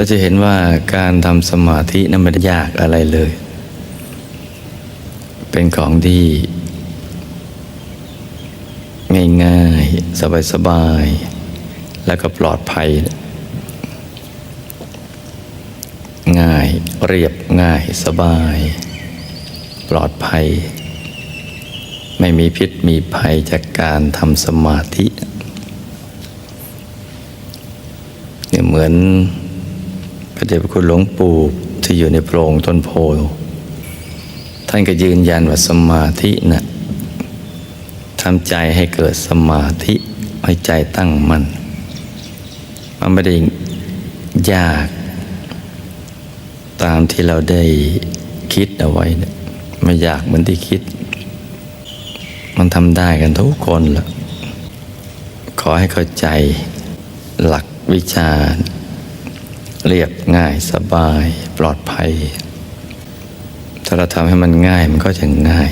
เราจะเห็นว่าการทำสมาธินั้นไม่ได้ยากอะไรเลย เป็นของที่ ง่ายๆ สบายๆ แล้วก็ปลอดภัย ง่ายเรียบง่ายสบาย ปลอดภัย ไม่มีพิษมีภัยจากการทำสมาธิเนี่ยเหมือน ระเดชพระคุณหลวงปู่ที่อยู่ในโพรงต้นโพท่านก็ยืนยันว่าสมาธินะ่ะทำใจให้เกิดสมาธิให้ใจตั้งมัน่นมันไม่ได้ยากตามที่เราได้คิดเอาไว้เนี่ยไม่อยากเหมือนที่คิด มันทำได้กันทุกคนละขอให้เข้าใจหลักวิชา เรียบง่ายสบายปลอดภัย ถ้าเราทำให้มันง่ายมันก็จะง่าย